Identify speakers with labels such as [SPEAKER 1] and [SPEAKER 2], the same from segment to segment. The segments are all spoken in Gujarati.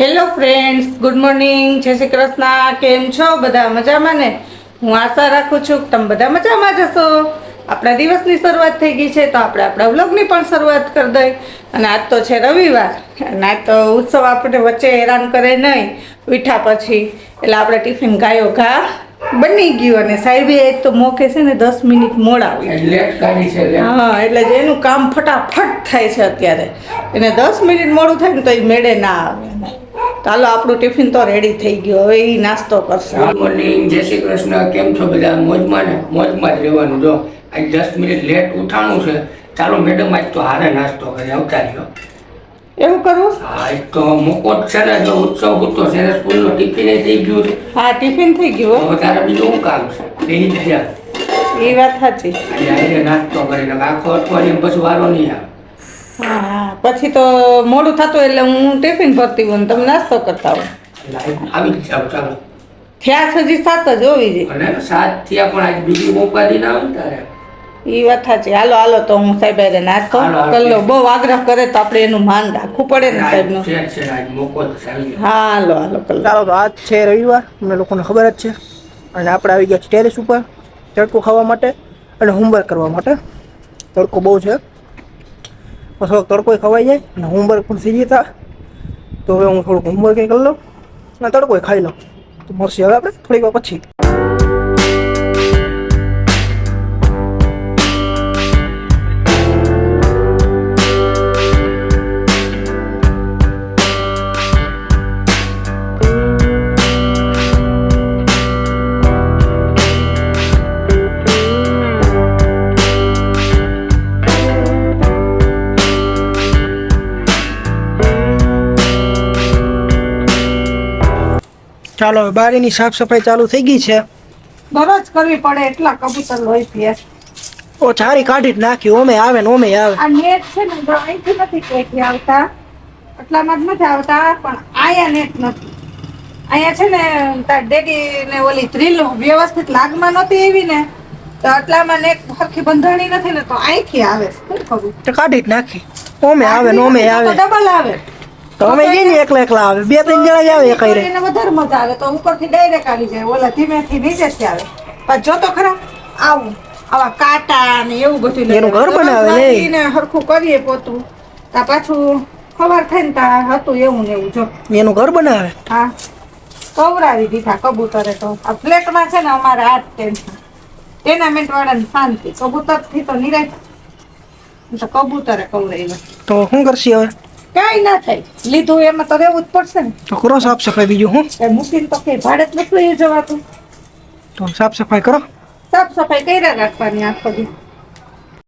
[SPEAKER 1] હેલો ફ્રેન્ડ્સ ગુડ મોર્નિંગ જય શ્રી કૃષ્ણ. કેમ છો? બધા મજામાં ને? હું આશા રાખું છું કે તમે બધા મજામાં જ હશો. આપણા દિવસની શરૂઆત થઈ ગઈ છે તો આપણે આપણા વ્લોગની પણ શરૂઆત કરી દઈ. અને આજ તો છે રવિવાર. અને આજ તો ઉત્સવ આપણે વચ્ચે હેરાન કરે નહીં. મીઠા પછી. એટલે આપણે ટિફિન ગાયો ઘા બની ગયું અને સાહેબે એક તો મોકે છે ને દસ મિનિટ મોડા હા એટલે જે એનું કામ ફટાફટ થાય છે અત્યારે. એને દસ મિનિટ મોડું થાય ને તો એ મેળે ના આવે. ચાલો આપણું ટિફિન તો રેડી થઈ ગયું. હવે એ નાસ્તો કરશે.
[SPEAKER 2] ગુડ મોર્નિંગ જય શ્રી કૃષ્ણ. કેમ છો બધા? મોજમાં ને? મોજમાં જ રહેવાનું. જો આજ દસ મિનિટ લેટ ઉઠાણું છે. ચાલો મેડમ આજ તો હારે નાસ્તો કરી આવતા રહ્યો
[SPEAKER 1] એવું કરવું
[SPEAKER 2] હા એક તો મોકો છે ને જો ઉત્સવ હતો છે ને સ્કૂલનો ટિફિન થઈ ગયું છે.
[SPEAKER 1] હા ટિફિન થઈ ગયું.
[SPEAKER 2] હવે તારે બીજું શું કામ છે? એ જ
[SPEAKER 1] એ વાત સાચી.
[SPEAKER 2] આજે નાસ્તો કરીને આખો અઠવાડિયે પછી વારો નહીં આવે.
[SPEAKER 1] હા પછી તો મોડું થતું એટલે હું ટિફિન ભરતી હોઉં તમે નાસ્તો કરતા હો
[SPEAKER 2] આવી જ જાવ ચાલો.
[SPEAKER 1] થયા સુધી સાત જ હોવી જોઈએ
[SPEAKER 2] અને સાત થયા પણ આજ બીજી મોપાદી ના આવે તારે?
[SPEAKER 1] એ વાત સાચી. હાલો હાલો તો હું સાહેબ એને નાસ્તો. કરી લો બહુ આગ્રહ કરે તો આપણે એનું માન રાખવું પડે ને સાહેબનું હાલો હાલો.
[SPEAKER 3] ચાલો તો આજ છે રવિવાર. અમને લોકોને ખબર જ છે. અને આપણે આવી ગયા ટેરેસ ઉપર તડકો ખાવા માટે અને હોમવર્ક કરવા માટે. તડકો બહુ છે. થોડોક તડકો ખવાઈ જાય અને હોમવર્ક પણ થઈ જતા. તો હવે હું થોડુંક હોમવર્ક કરી લઉં અને તડકો ખાઈ લઉં. તો મળશે હવે આપણે થોડીક વાર પછી. ચાલો બારીની સાફ સફાઈ ચાલુ થઈ ગઈ છે.
[SPEAKER 1] દરરોજ કરવી પડે એટલા કબૂતર લોહી પીએ
[SPEAKER 3] ઓ ચારી કાઢી જ નાખી ઓમે આવે ને ઓમે આવે.
[SPEAKER 1] આ નેટ છે ને તો અહીંથી નથી કેથી આવતા. એટલામાં જ નથી આવતા પણ અહીંયા નેટ નથી. અહીંયા છે ને તાર ડેડી ને ઓલી ત્રિલ વ્યવસ્થિત લાગમાં નહોતી એવી ને તો એટલામાં નેટ સરખી બંધાણી નથી ને તો અહીંથી આવે. છે. શું કરું?
[SPEAKER 3] તો કાઢી જ નાખી. ઓમે આવે ને ઓમે આવે.
[SPEAKER 1] ડબલ આવે.
[SPEAKER 3] તો જઈ ને એકલા એકલા આવે. બે ત્રણ જણા જ આવે કઈ
[SPEAKER 1] એને વધારે મજા આવે તો ઉપરથી ડાયરેક્ટ આવી જાય. ઓલા ધીમેથી નીચેથી આવે. પણ જો તો ખરા આવું આવા કાંટા ને એવું બધું
[SPEAKER 3] એનું ઘર બનાવે ને.
[SPEAKER 1] હરખું કરીએ પોતું. તા પાછું ખબર થાય ને તા હતું એવું ને એવું જો.
[SPEAKER 3] એનું ઘર બનાવે.
[SPEAKER 1] હા. કવરાવી દીધા કબૂતરે તો. આ ફ્લેટમાં છે ને અમારે આ જ ટેન્શન ટેનામેન્ટ વાળાને શાંતિ. કબૂતરથી તો નિરાશ. તો કબૂતરે કવરાવ્યા.
[SPEAKER 3] તો શું કરશી હવે?
[SPEAKER 1] કાંઈ ના થાય. લીધું એમાં તો રહેવું જ પડશે ને.
[SPEAKER 3] તો કરો સાફ સફાઈ બીજું હું?
[SPEAKER 1] એ મૂકીને તો કઈ ભાડે જ નથી લઈ જવાતું.
[SPEAKER 3] તો સાફ સફાઈ કરો.
[SPEAKER 1] સાફ સફાઈ કર્યા રાખવાની આખો દી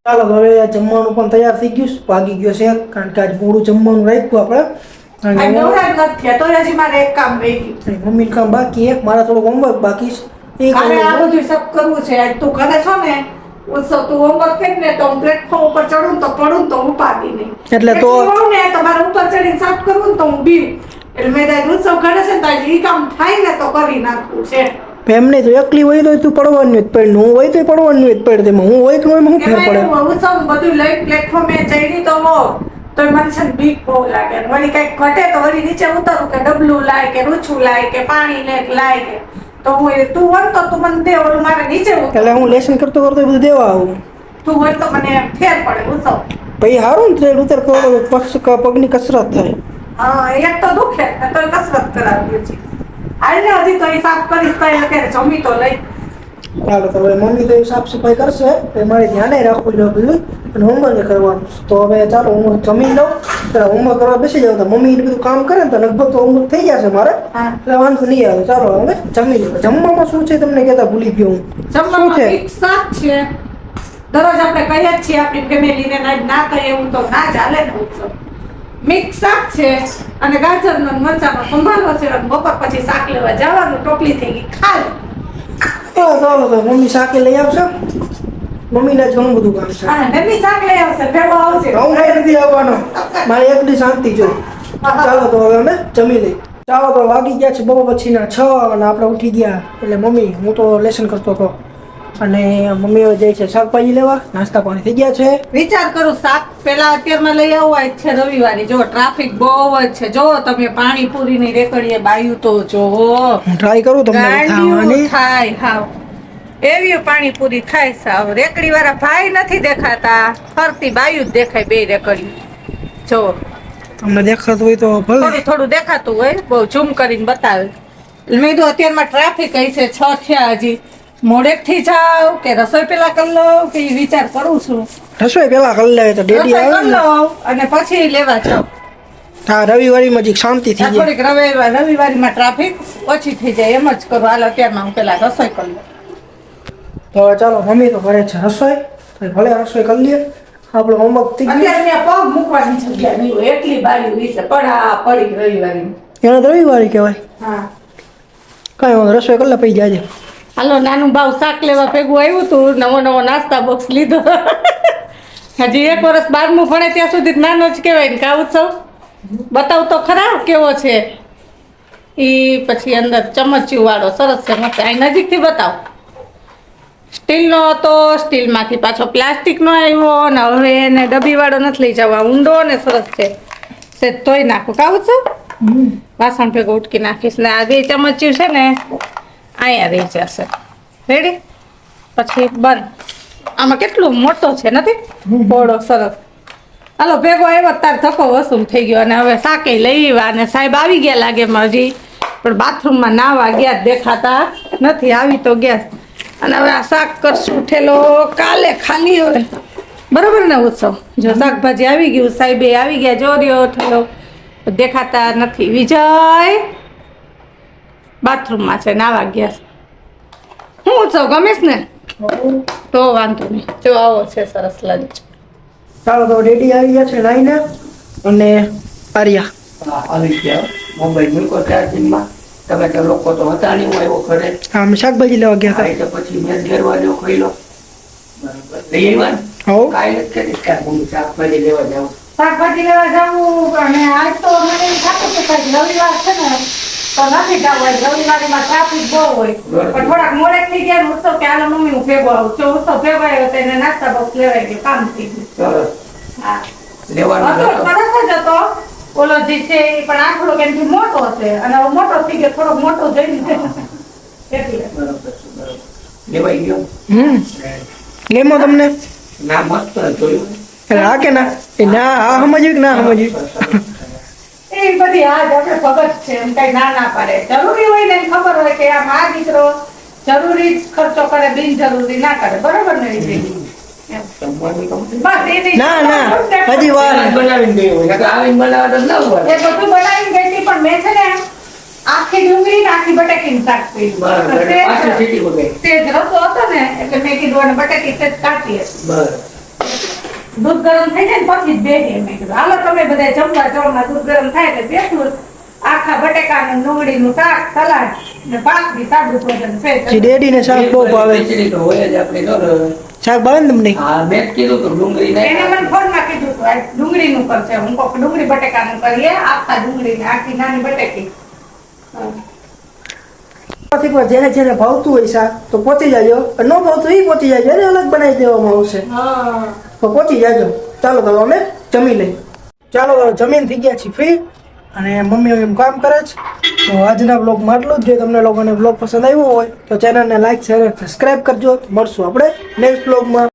[SPEAKER 3] ચાલો હવે આ જમવાનું પણ તૈયાર થઈ ગયું છે. વાગી ગયો છે કારણ કે આજ મોડું જમવાનું રાખ્યું આપણે.
[SPEAKER 1] એક કામ રહી ગયું.
[SPEAKER 3] કામ બાકી છે. મારા થોડું હોમવર્ક બાકી છે. એ
[SPEAKER 1] આ. બધું સબ કરવું છે. આજ તું કરે છો ને? ઉત્સવ તું હોમવર્ક કરી ને તો હું પ્લેટફોર્મ ઉપર ચડું તો પડું તો ઉપાડી નહીં
[SPEAKER 3] એટલે તો-
[SPEAKER 1] એટલું ને તો મારે ઉપર ચડીને સાફ કરવું તો હું બીવ એટલે મેં કીધું ઉત્સવ કરે છે ને તો આજે ઈ કામ થાય ને તો કરી નાખવું છે.
[SPEAKER 3] એમને તો એકલી હોય તો તું પડવાનું જ પડે. હું હોય તો પડવાનું જ પડ. તેમાં હું હોય તો ફેર પડે?
[SPEAKER 1] ઉત્સવ બધું લઈ પ્લેટફોર્મે ચડી તો હો. તો મને છે બીક બહુ લાગે. વળી કંઈક ઘટે તો વળી નીચે ઉતરું કે ડબલું લાય કે રૂછું લાય કે પાણી લાય કે. તો હું એ તું હોય તો તું મને દે ઓલું મારે નીચે
[SPEAKER 3] એટલે હું લેસન કરતો કરતો બધું દેવા આવું.
[SPEAKER 1] તું હોય તો મને ફેર પડે ઉત્સવ
[SPEAKER 3] પછી હારું ને ટ્રેડ ઉતર કરો પક્ષ પગની કસરત થાય.
[SPEAKER 1] હા એક તો દુખે તો કસરત કરાવી છે. હાલ ને હજી તો એ સાફ કરીશ તો અત્યારે જમી તો લઈ.
[SPEAKER 3] ચાલો તો હવે મમ્મી તો સાફ સફાઈ કરશે એ મારે ધ્યાને રાખવું જોઈએ બધું. અને હોમવર્ક કરવાનું તો હવે ચાલો હું જમી લઉં. એટલે હોમવર્ક કરવા બેસી જાઉં. તો મમ્મી બધું કામ કરે ને તો લગભગ તો હોમવર્ક થઈ જશે મારે. એટલે વાંધો નહીં આવે. ચાલો હવે જમી લઉં. જમવામાં શું છે તમને કહેતા ભૂલી ગયો હું? શું છે?
[SPEAKER 1] શાક છે. દરરોજ આપણે કહીએ જ છીએ આપણી ફેમિલીને ના ના કહીએ એવું તો ના ચાલે ને ઉત્સવ. મિક્સ શાક છે અને ગાજરનો ને મરચાંનો સંભાળવા છે બપોર પછી શાક લેવા જવાનું ટોપલી થઈ ગઈ ખાલી.
[SPEAKER 3] ચાલો તો મમ્મી શાકે લઈ આવશે? મમ્મીને જ ઘણું બધું કામ છે.
[SPEAKER 1] હા શાક લઈ આવશે ભેગો આવશે.
[SPEAKER 3] હું કઈ નથી આવવાનો. મારે એકલી શાંતિ જોઈ. ચાલો તો હવે અમે જમી લઈ ચાલો તો વાગી ગયા છે બપોર પછીના છ અને આપણે ઉઠી ગયા. એટલે મમ્મી હું તો લેસન કરતો હતો. અને મમ્મીઓ જાય છે શાકભાજી લેવા નાસ્તા પાણી થઈ ગયા છે.
[SPEAKER 1] વિચાર કરું શાક પેલા અત્યારમાં લઈ આવવા છે રવિવારે જો ટ્રાફિક બહુ જ છે. જો તમે પાણીપુરીની રેકડીએ બાયું તો જો
[SPEAKER 3] હું ટ્રાય કરું તમને ખાવાની.
[SPEAKER 1] થાય હાવ. એવી પાણીપુરી થાય સાવ. રેકડી વાળા ભાઈ નથી દેખાતા. ફરતી બાયું જ દેખાય બે રેકડી જો.
[SPEAKER 3] તમને દેખાતું હોય તો ભલે.
[SPEAKER 1] થોડું થોડું દેખાતું હોય બહુ ઝૂમ કરીને બતાવે. મેં તો અત્યારમાં ટ્રાફિક હશે છ થયા હજી. મોડેકથી જાવ કે રસોઈ પેલા કરી લઉં કે વિચાર કરું છું.
[SPEAKER 3] રસોઈ પેલા કરી લે તો ડેડી આવે
[SPEAKER 1] અને પછી લેવા જાવ
[SPEAKER 3] હા રવિવારીમાં જીક શાંતિ થઈ જાય.
[SPEAKER 1] થોડીક રવિવાર રવિવારીમાં ટ્રાફિક ઓછી થઈ જાય એમ જ કરું. હાલ અત્યારમાં હું પેલા રસોઈ કરી લઉં.
[SPEAKER 3] તો ચાલો મમ્મી તો કરે છે રસોઈ. તો ભલે રસોઈ કરી લઈએ આપણો હોમવર્ક થઈ ગયું.
[SPEAKER 1] અત્યારે મેં પગ મૂકવાની જગ્યા નહીં એટલી બારી વિશે પડા પડી રવિવારી
[SPEAKER 3] એને રવિવારી કહેવાય.
[SPEAKER 1] હા.
[SPEAKER 3] કાંઈ રસોઈ કરી લે પી જાય
[SPEAKER 1] હાલો નાનું ભાવ શાક લેવા ભેગું આવ્યું હતું નવો નવો નાસ્તા બોક્સ લીધો. હજી એક વર્ષ બારમું ભણે ત્યાં સુધી નાનો જ કહેવાય ને કા ઉત્સવ? બતાવ તો ખરા કેવો છે? એ પછી અંદર ચમચિયું વાળો સરસ છે મસ્ત. અહીં નજીકથી બતાવ. સ્ટીલનો હતો સ્ટીલમાંથી પાછો પ્લાસ્ટિકનો આવ્યો ને હવે એને ડબ્બીવાળો નથી લઈ જવા. ઊંડો ને સરસ છે. સેજ ધોઈ નાખું. કાવું છું વાસણ ભેગું ઉટકી નાખીશ. ને આ બે ચમચિયું છે ને અહીંયા રહી જશે. રેડી પછી બંધ. આમાં કેટલું મોટો છે નથી? બોડો સરસ. હાલો ભેગો આવ્યો તાર ધક્કો વસૂમ થઈ ગયો અને હવે સાકે લઈ આવ્યા અને સાહેબ આવી ગયા લાગે હજી પણ બાથરૂમમાં નાવા ગયા દેખાતા નથી આવી તો ગયા અને હવે આ શાક કરશું ઠેલો કાલે ખાલી હવે બરોબર ને ઉત્સવ? જો શાકભાજી આવી ગયું સાહેબે આવી ગયા જોર્યો ઠેલો. દેખાતા નથી. વિજય! બાથરૂમમાં છે નાવા ગયા છે. હું ઉત્સવ ગમેશ ને? તો વાંધો નહીં. જો આવો છે સરસ લંચ
[SPEAKER 3] ચાલો તો રેડી આવી ગયા છે લઈને અને આર્યા.
[SPEAKER 2] આવી ગયા મુંબઈ મૂકો ચાર્જિંગમાં તમે તો લોકો તો હતા નહીં હું આવ્યો ઘરે.
[SPEAKER 3] હા અમે શાકભાજી લેવા ગયા હતા.
[SPEAKER 2] એટલે પછી મેં ઘેરવા જો ખાઈ લો બરાબર લઈ આવ્યા કાંઈ નથી કરી ત્યાં હું શાકભાજી લેવા જાઉં.
[SPEAKER 1] શાકભાજી લેવા જવું અને આજ તો મને રવિવાર છે ને તો નથી જવું આજ રવિવારીમાં ટ્રાફિક બહુ હોય. પણ થોડાક મોડેક થઈ ગયા હું તો કે હાલો મમ્મી હું ભેગો આવું. તો ઉત્સવ ભેગો આવ્યો તો એને નાસ્તા બોક્સ લેવાઈ ગયો કામ થઈ ગયું.
[SPEAKER 2] સરસ.
[SPEAKER 1] હા. સરસ જ હતો. ઓલો જે છે એ પણ આ થોડોક કે મોટો છે અને હવે મોટો થઈ ગયો થોડોક મોટો જોઈને.
[SPEAKER 2] લેવાઈ ગયો?
[SPEAKER 3] હમ. તમને?
[SPEAKER 2] ના મસ્ત જોયું.
[SPEAKER 3] ના. હા કે ના ના હા સમજ્યું કે ના સમજ્યું?
[SPEAKER 1] બધી આજ આપણે ભગત છે એમ કઈ ના ના પાડે. જરૂરી હોય ને ખબર હોય કે આ મા દીકરો જરૂરી ખર્ચો કરે બિનજરૂરી ના કરે. બરોબર ને આખી ડુંગળી આખી શાક.
[SPEAKER 2] બરાબર.
[SPEAKER 1] તે જ- હતો ને એટલે મેં કીધું અને બટાકી તે જ કાઢી હતી. દૂધ ગરમ થઈ જાય ને પછી જ બેસીએ. મેં કીધું હાલો તમે બધા જમવા જમવા દૂધ ગરમ થાય એટલે બેસું. આખા બટેકાનું ડુંગળીનું શાક સલાડ ને ભાખરી સાદું ભોજન છે.
[SPEAKER 3] ડેડી ને શાક બહુ ભાવે.
[SPEAKER 2] તો હોય જ આપણે
[SPEAKER 3] શાક ભાવે ને તમને?
[SPEAKER 2] હા મેં કીધું તો ડુંગળી
[SPEAKER 1] એને મને ફોનમાં કીધું તો ડુંગળી નું કરશે હું કોક ડુંગળી બટેકા નું કરીએ આખા ડુંગળી ને આખી નાની બટેકી.
[SPEAKER 3] પછી પણ જેને જેને ભાવતું હોય શાક તો પહોંચી જાજો. ન ભાવતું એ પહોંચી જાજો એને અલગ બનાવી દેવામાં આવશે.
[SPEAKER 1] હા.
[SPEAKER 3] પહોંચી જાજો. ચાલો તો અમે જમી લઈ ચાલો તો જમીન થઈ ગયા છીએ ફ્રી અને મમ્મી એમ કામ કરે છે. તો આજના બ્લોગમાં આટલું જ. જો તમને લોકોને બ્લોગ પસંદ આવ્યો હોય તો ચેનલને લાઈક શેર સબસ્ક્રાઈબ કરજો. મળશું આપણે નેક્સ્ટ બ્લોગમાં